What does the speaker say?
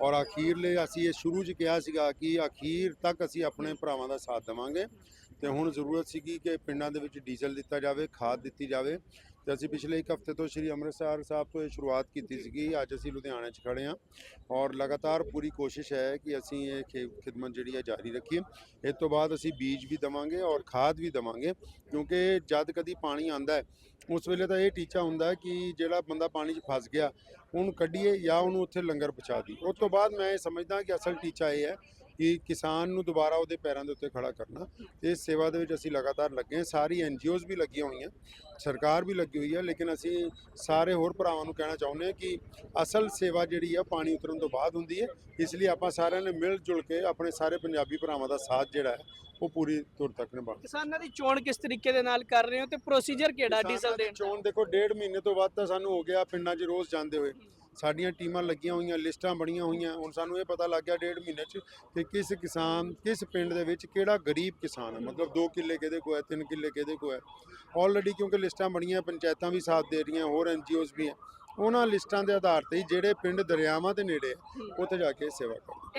ਔਰ ਅਖੀਰਲੇ ਅਸੀਂ ਇਹ ਸ਼ੁਰੂ 'ਚ ਕਿਹਾ ਸੀਗਾ ਕਿ ਅਖੀਰ ਤੱਕ ਅਸੀਂ ਆਪਣੇ ਭਰਾਵਾਂ ਦਾ ਸਾਥ ਦੇਵਾਂਗੇ ਤੇ ਹੁਣ ਜ਼ਰੂਰਤ ਸੀਗੀ ਕਿ ਪਿੰਡਾਂ ਦੇ ਵਿੱਚ ਡੀਜ਼ਲ ਦਿੱਤਾ ਜਾਵੇ, ਖਾਦ ਦਿੱਤੀ ਜਾਵੇ ਤੇ ਅਸੀਂ ਪਿਛਲੇ ਇੱਕ ਹਫ਼ਤੇ ਤੋਂ ਸ਼੍ਰੀ ਅੰਮ੍ਰਿਤਸਰ ਸਾਹਿਬ ਤੋਂ ਇਹ ਸ਼ੁਰੂਆਤ ਕੀਤੀ ਸੀਗੀ। ਅੱਜ ਅਸੀਂ ਲੁਧਿਆਣੇ 'ਚ ਖੜੇ ਹਾਂ ਔਰ ਲਗਾਤਾਰ ਪੂਰੀ ਕੋਸ਼ਿਸ਼ ਹੈ ਕਿ ਅਸੀਂ ਇਹ ਖੇ- ਖਿਦਮਤ ਜਿਹੜੀ ਹੈ ਜਾਰੀ ਰੱਖੀਏ। ਇਸ ਤੋਂ ਬਾਅਦ ਅਸੀਂ ਬੀਜ ਵੀ ਦਵਾਂਗੇ ਔਰ ਖਾਦ ਵੀ ਦਵਾਂਗੇ ਕਿਉਂਕਿ ਜਦ ਕਦੀ ਪਾਣੀ ਆਂਦਾ ਹੈ, ਉਸ ਵੇਲੇ ਤਾਂ ਇਹ ਟੀਚਾ ਹੁੰਦਾ ਹੈ ਕਿ ਜਿਹੜਾ ਬੰਦਾ ਪਾਣੀ 'ਚ ਫਸ ਗਿਆ, ਉਹਨੂੰ ਕੱਢੀਏ ਜਾਂ ਉਹਨੂੰ ਉੱਥੇ ਲੰਗਰ ਪਹੁੰਚਾ ਦੀ ਉਸ ਤੋਂ ਬਾਅਦ ਮੈਂ ਇਹ ਸਮਝਦਾ ਕਿ ਅਸਲ ਟੀਚਾ ਇਹ ਹੈ ਕਿ ਕਿਸਾਨ ਨੂੰ ਦੁਬਾਰਾ ਉਹਦੇ ਪੈਰਾਂ ਦੇ ਉੱਤੇ ਖੜਾ ਕਰਨਾ। ਇਸ ਸੇਵਾ ਦੇ ਵਿੱਚ ਅਸੀਂ ਲਗਾਤਾਰ ਲੱਗੇ ਹਾਂ। ਸਾਰੀ ਐਨਜੀਓਜ਼ ਵੀ ਲੱਗੀਆਂ ਹੋਈਆਂ। ਸਰਕਾਰ ਵੀ ਲੱਗੀ ਹੋਈ ਹੈ ਲੇਕਿਨ ਅਸੀਂ ਸਾਰੇ ਹੋਰ ਭਰਾਵਾਂ ਨੂੰ ਕਹਿਣਾ ਚਾਹੁੰਦੇ ਹਾਂ ਕਿ ਅਸਲ ਸੇਵਾ ਜਿਹੜੀ ਹੈ ਪਾਣੀ ਉਤਰਨ ਤੋਂ ਬਾਅਦ ਹੁੰਦੀ ਹੈ। ਇਸ ਲਈ ਆਪਾਂ ਸਾਰਿਆਂ ਨੇ ਮਿਲ ਜੁਲ ਕੇ ਆਪਣੇ ਸਾਰੇ ਪੰਜਾਬੀ ਭਰਾਵਾਂ ਦਾ ਸਾਥ ਜਿਹੜਾ ਹੈ ਉਹ ਪੂਰੀ ਤੁਰ ਤੱਕ ਨਿਭਾਉਣਾ ਕਿਸਾਨਾਂ ਦੀ ਚੋਣ ਕਿਸ ਤਰੀਕੇ ਦੇ ਨਾਲ ਕਰ ਰਹੇ ਹੋ ਤੇ ਪ੍ਰੋਸੀਜਰ ਕਿਹੜਾ ਡੀਜ਼ਲ ਦੇਣ? ਚੋਣ ਦੇਖੋ ਡੇਢ ਮਹੀਨੇ ਤੋਂ ਵੱਧ ਤਾਂ ਸਾਨੂੰ ਹੋ ਗਿਆ ਪਿੰਡਾਂ 'ਚ ਰੋਜ਼ ਜਾਂਦੇ ਹੋਏ। ਸਾਡੀਆਂ ਟੀਮਾਂ ਲੱਗੀਆਂ ਹੋਈਆਂ ਲਿਸਟਾਂ ਬਣੀਆਂ ਹੋਈਆਂ ਹੁਣ ਸਾਨੂੰ ਇਹ ਪਤਾ ਲੱਗ ਗਿਆ ਡੇਢ ਮਹੀਨੇ 'ਚ ਕਿ ਕਿਸ ਕਿਸਾਨ ਕਿਸ ਪਿੰਡ ਦੇ ਵਿੱਚ ਕਿਹੜਾ ਗਰੀਬ ਕਿਸਾਨ ਹੈ ਮਤਲਬ 2 ਕਿੱਲੇ ਕਿਹਦੇ ਕੋਲ ਹੈ 3 ਕਿੱਲੇ ਕਿਹਦੇ ਕੋਲ ਹੈ। ਆਲਰੇਡੀ ਕਿਉਂਕਿ ਲਿਸਟਾਂ ਬਣੀਆਂ ਪੰਚਾਇਤਾਂ ਵੀ ਸਾਥ ਦੇ ਰਹੀਆਂ ਹੋਰ ਐਨਜੀਓਜ਼ ਵੀ ਹੈ। ਉਹਨਾਂ ਲਿਸਟਾਂ ਦੇ ਆਧਾਰ ਤੇ ਹੀ ਜਿਹੜੇ ਪਿੰਡ ਦਰਿਆਵਾਂ ਦੇ ਨੇੜੇ ਹੈ, ਉੱਥੇ ਜਾ ਕੇ ਸੇਵਾ ਕਰੋ।